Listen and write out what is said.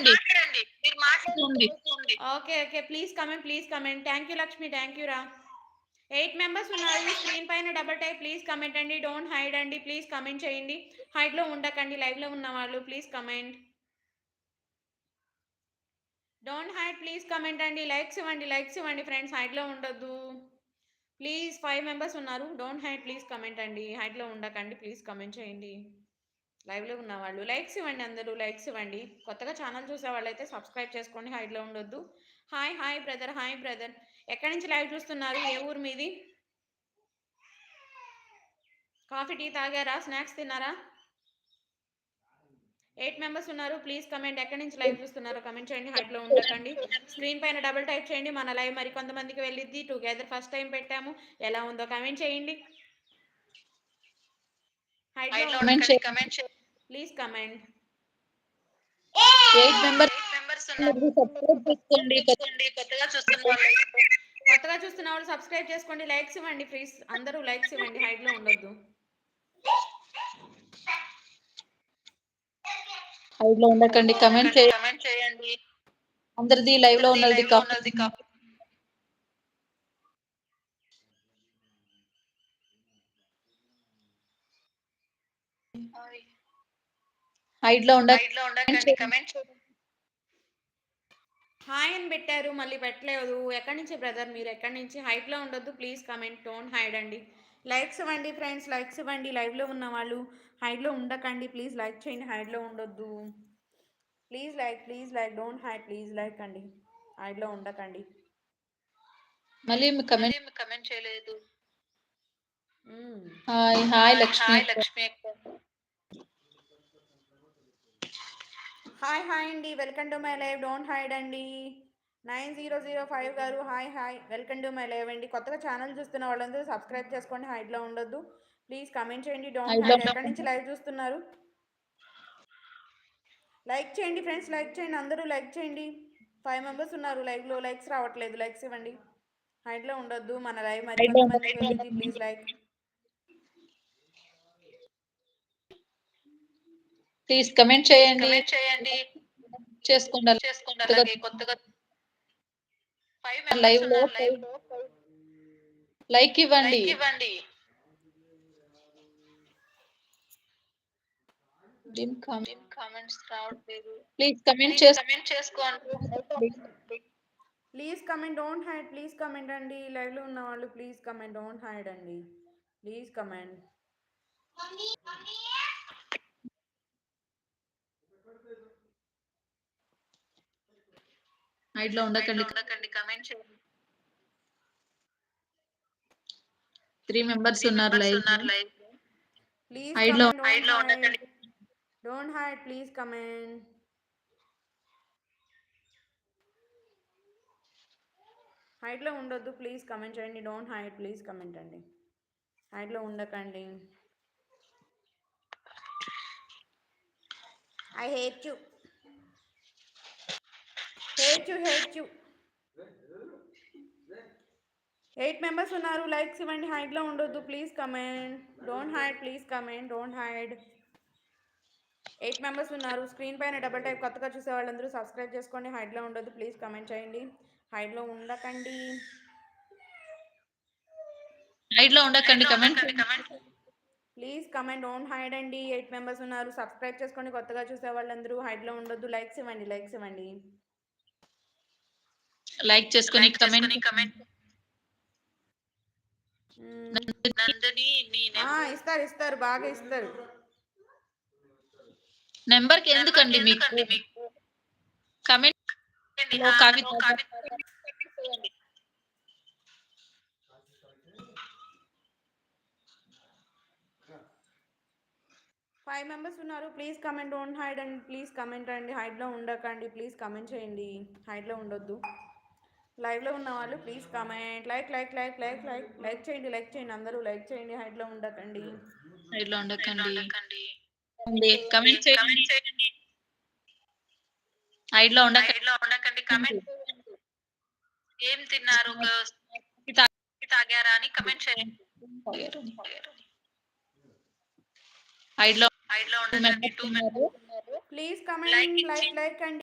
మాట్లాడండి. మీరు మాట్లాడండి okay okay. Please comment please comment. Thank you Lakshmi. Thank you రా. ఎయిట్ మెంబర్స్ ఉన్నారు. స్క్రీన్ పైన డబల్ టైప్ ప్లీజ్ కమెంట్ అండి. డోంట్ హైడ్ అండి. ప్లీజ్ కమెంట్ చేయండి. హైడ్లో ఉండకండి. లైవ్లో ఉన్న వాళ్ళు please comment don't hide please comment అండి. లైక్స్ ఇవ్వండి. లైక్స్ ఇవ్వండి ఫ్రెండ్స్ హైడ్లో ఉండొద్దు. ప్లీజ్ ఫైవ్ మెంబర్స్ ఉన్నారు. డోంట్ హైడ్ ప్లీజ్ కమెంట్ అండి. హైడ్లో ఉండకండి. ప్లీజ్ కమెంట్ చేయండి. లైవ్లో ఉన్న వాళ్ళు లైక్స్ ఇవ్వండి అందరూ లైక్స్ ఇవ్వండి. కొత్తగా ఛానల్ చూసే వాళ్ళైతే సబ్స్క్రైబ్ చేసుకోండి హైట్లో ఉండొద్దు. Hi hi brother hi brother. ఎక్కడి నుంచి లైవ్ చూస్తున్నారు? ఏ ఊరు మీది? కాఫీ టీ తాగారా? స్నాక్స్ తిన్నారా? ఎయిట్ మెంబర్స్ ఉన్నారు. Please comment. ఎక్కడి నుంచి లైవ్ చూస్తున్నారో కమెంట్ చేయండి. హైట్లో ఉండకండి. స్క్రీన్ పైన డబుల్ టైప్ చేయండి. మన లైవ్ మరి కొంతమందికి వెళ్ళిద్ది. టుగెదర్ ఫస్ట్ టైం పెట్టాము. ఎలా ఉందో కమెంట్ చేయండి. చేయండి. Comment please comment. Eight members members support చేసుకోండి. కొత్తగా చూస్తున్న వాళ్ళు కొత్తగా చూస్తున్న వాళ్ళు సబ్స్క్రైబ్ చేసుకోండి. లైక్స్ ఇవ్వండి ప్లీజ్ అందరూ లైక్స్ ఇవ్వండి. హైట్లో ఉండొద్దు. లైవ్లో ఉండకండి. కమెంట్ చేయండి. కమెంట్ చేయండి. అందరిది లైవ్లో లో ఉన్నది కాపీ హైడ్లో లో ఉండకండి కమెంట్ హాయ్ అని పెట్టారు మళ్ళీ పెట్టలేదు. ఎక్కడి నుంచి బ్రదర్ మీరు? ఎక్కడి నుంచి? హైట్లో ఉండొద్దు ప్లీజ్ కమెంట్ డోంట్ హైడ్ అండి. లైక్స్ ఇవ్వండి ఫ్రెండ్స్ లైక్స్ ఇవ్వండి. లైవ్లో ఉన్న వాళ్ళు హైడ్లో ఉండకండి. ప్లీజ్ లైక్ చేయండి హైడ్లో ఉండొద్దు. Please like please like don't hide please like అండి. హైడ్లో ఉండకండి. మళ్ళీ కమెంట్ కమెంట్ చేయలేదు. Hi hi Lakshmi. Hi Lakshmi hi hi అండి. Welcome to my live. Don't hide అండి. నైన్ జీరో జీరో ఫైవ్ గారు hi hi. Welcome to my live అండి. కొత్తగా ఛానల్ చూస్తున్న వాళ్ళందరూ సబ్స్క్రైబ్ చేసుకోండి. హైడ్లో ఉండొద్దు. ప్లీజ్ కమెంట్ చేయండి. Don't hide. ఎక్కడి నుంచి లైవ్ చూస్తున్నారు? లైక్ చేయండి ఫ్రెండ్స్. లైక్ చేయండి. అందరూ లైక్ చేయండి. ఫైవ్ మెంబర్స్ ఉన్నారు. లైవ్లో లైక్స్ రావట్లేదు. లైక్స్ ఇవ్వండి. హైడ్లో ఉండొద్దు. మన లైవ్ మరి ప్లీజ్ లైక్ ప్లీజ్ కమెంట్ చేయండి. కమెంట్ చేయండి. చేసుకోండి చేసుకోండి అలాగే కొత్తగా లో లైవ్లో లైక్ ఇవ్వండి. లైక్ ఇవ్వండి. కామెంట్స్ రావట్లేదు. ప్లీజ్ కమెంట్ Please చేసి కమెంట్ చేసుకోండి. Please comment don't hide please comment అండి. లైవ్లో ఉన్న వాళ్ళు ప్లీజ్ కమెంట్ డోంట్ హైడ్ అండి. ప్లీజ్ కమెంట్ హైడ్లో ఉండకండి ఉండకండి. కమెంట్ చేయండి. త్రీ మెంబర్స్ ఉన్నారు Members లైవ్ ఉన్నారు లైవ్లో ప్లీజ్ లో- Hide లో ఉండకండి. Don't hide please comment. హైడ్లో ఉండొద్దు ప్లీజ్ కమెంట్ చేయండి. డోంట్ హైడ్ ప్లీజ్ కమెంట్ అండి. హైడ్లో ఉండకండి. I hate you. Hate you hate you eight members ఉన్నారు. లైక్స్ ఇవ్వండి. హైడ్లో ఉండొద్దు. Please comment don't hide please comment don't hide eight members ఉన్నారు. స్క్రీన్ పైన డబల్ టైప్ కొత్తగా చూసే వాళ్ళందరూ సబ్స్క్రైబ్ చేసుకోండి. హైడ్లో ఉండొద్దు. ప్లీజ్ కమెంట్ చేయండి. హైడ్లో ఉండకండి. హైడ్లో ఉండకండి. Comment comment please comment don't hide అండి. ఎయిట్ మెంబర్స్ ఉన్నారు. సబ్స్క్రైబ్ చేసుకోండి కొత్తగా చూసే వాళ్ళందరూ హైడ్లో ఉండొద్దు. లైక్స్ ఇవ్వండి. లైక్స్ ఇవ్వండి. లైక్ చేసుకుని కమెంట్ కమెంట్. నందని ఇస్తారు ఇస్తారు బాగా ఇస్తారు. నెంబర్కి ఎందుకండి మీకు? కమెంట్ కవిత. ఓ కవిత చేయండి. ఫైవ్ మెంబర్స్ ఉన్నారు. ప్లీజ్ కమెంట్ డోంట్ హైడ్ అండి ప్లీజ్ కమెంట్ అండి హైడ్లో ఉండకండి. ప్లీజ్ కమెంట్ చేయండి. హైడ్లో ఉండొద్దు. లైవ్లో ఉన్న వాళ్ళు please comment like like like like like like చేయండి లైక్ చేయండి అందరూ లైక్ చేయండి హైడ్లో ఉండకండి. హైడ్లో ఉండకండి ఉండకండి. కమెంట్ చేయండి. హైడ్లో ఉండకండి లో ఉండకండి. కమెంట్ చేయండి. ఏం తిన్నారు? తాగారా అని కమెంట్ చేయండి. హైడ్లో హైడ్లో ఉన్నారు. ప్లీజ్ కమెంట్ లైక్ లైక్ అండి.